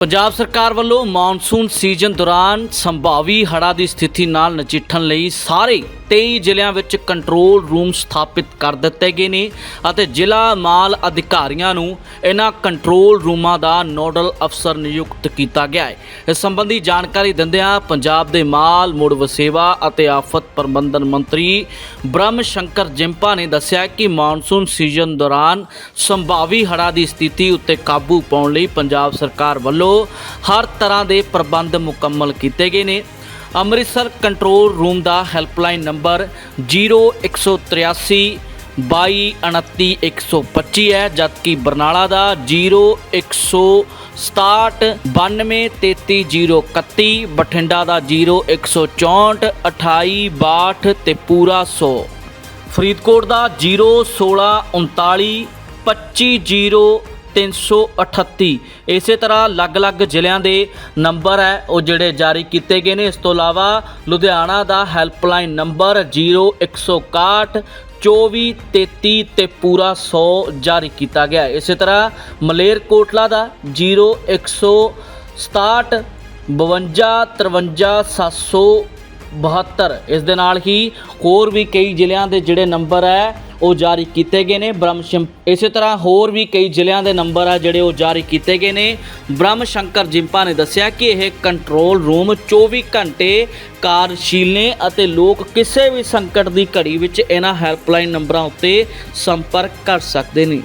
ਪੰਜਾਬ ਸਰਕਾਰ ਵੱਲੋਂ monsoon season ਦੌਰਾਨ ਸੰਭਾਵੀ ਹੜ੍ਹਾਂ ਦੀ ਸਥਿਤੀ ਨਾਲ ਨਜਿੱਠਣ ਲਈ ਸਾਰੇ 23 ਜ਼ਿਲ੍ਹਿਆਂ ਵਿੱਚ ਕੰਟਰੋਲ ਰੂਮ ਸਥਾਪਿਤ ਕਰ ਦਿੱਤੇ ਗਏ ਨੇ ਅਤੇ ਜ਼ਿਲ੍ਹਾ ਮਾਲ ਅਧਿਕਾਰੀਆਂ ਨੂੰ ਇਹਨਾਂ ਕੰਟਰੋਲ ਰੂਮਾਂ ਦਾ ਨੋਡਲ ਅਫਸਰ ਨਿਯੁਕਤ ਕੀਤਾ ਗਿਆ ਹੈ। ਇਸ ਸੰਬੰਧੀ ਜਾਣਕਾਰੀ ਦਿੰਦਿਆਂ ਪੰਜਾਬ ਦੇ ਮਾਲ, ਮੁੜ ਵਸੇਵਾ ਅਤੇ ਆਫਤ ਪ੍ਰਬੰਧਨ ਮੰਤਰੀ ਬ੍ਰਹਮ ਸ਼ੰਕਰ ਜਿੰਪਾ ਨੇ ਦੱਸਿਆ ਕਿ ਮੌਨਸੂਨ ਸੀਜ਼ਨ ਦੌਰਾਨ ਸੰਭਾਵੀ ਹੜ੍ਹਾਂ ਦੀ ਸਥਿਤੀ ਉੱਤੇ ਕਾਬੂ ਪਾਉਣ ਲਈ ਪੰਜਾਬ ਸਰਕਾਰ ਵੱਲੋਂ ਹਰ ਤਰ੍ਹਾਂ ਦੇ ਪ੍ਰਬੰਧ ਮੁਕੰਮਲ ਕੀਤੇ ਗਏ ਨੇ। ਅੰਮ੍ਰਿਤਸਰ ਕੰਟਰੋਲ ਰੂਮ ਦਾ ਹੈਲਪਲਾਈਨ ਨੰਬਰ 0183 2299125 ਹੈ, ਜਦਕਿ ਬਰਨਾਲਾ ਦਾ 0167 923331 ਬਠਿੰਡਾ ਦਾ 0164 2862 ਤੇ ਪੂਰਾ 100 ਫਰੀਦਕੋਟ ਦਾ 01639 250 338 ਇਸੇ ਤਰ੍ਹਾਂ ਅਲੱਗ-ਅਲੱਗ ਜ਼ਿਲ੍ਹਿਆਂ ਦੇ ਨੰਬਰ ਹੈ, ਉਹ ਜਿਹੜੇ ਜਾਰੀ ਕੀਤੇ ਗਏ ਨੇ। ਇਸ ਤੋਂ ਇਲਾਵਾ ਲੁਧਿਆਣਾ ਦਾ ਹੈਲਪਲਾਈਨ ਨੰਬਰ 0161 2433 ਤੇ ਪੂਰਾ 100 ਜਾਰੀ ਕੀਤਾ ਗਿਆ ਇਸੇ ਤਰ੍ਹਾਂ ਮਲੇਰਕੋਟਲਾ ਦਾ 0167 52 52 ਇਸ ਦੇ ਨਾਲ ਹੀ ਹੋਰ ਵੀ ਕਈ ਜ਼ਿਲ੍ਹਿਆਂ ਦੇ ਜਿਹੜੇ ਨੰਬਰ ਹੈ ਉਹ ਜਾਰੀ ਕੀਤੇ ਗਏ ਨੇ। ਬ੍ਰਹਮ ਸ਼ੰ- ਇਸੇ ਤਰ੍ਹਾਂ ਹੋਰ ਵੀ ਕਈ ਜ਼ਿਲ੍ਹਿਆਂ ਦੇ ਨੰਬਰ ਆ ਜਿਹੜੇ ਉਹ ਜਾਰੀ ਕੀਤੇ ਗਏ ਨੇ। ਬ੍ਰਹਮ ਸ਼ੰਕਰ ਜਿੰਪਾ ਨੇ ਦੱਸਿਆ ਕਿ ਇਹ ਕੰਟਰੋਲ ਰੂਮ 24 ਘੰਟੇ ਕਾਰਜਸ਼ੀਲ ਨੇ ਅਤੇ ਲੋਕ ਕਿਸੇ ਵੀ ਸੰਕਟ ਦੀ ਘੜੀ ਵਿੱਚ ਇਹਨਾਂ ਹੈਲਪਲਾਈਨ ਨੰਬਰਾਂ ਉੱਤੇ ਸੰਪਰਕ ਕਰ ਸਕਦੇ ਨੇ।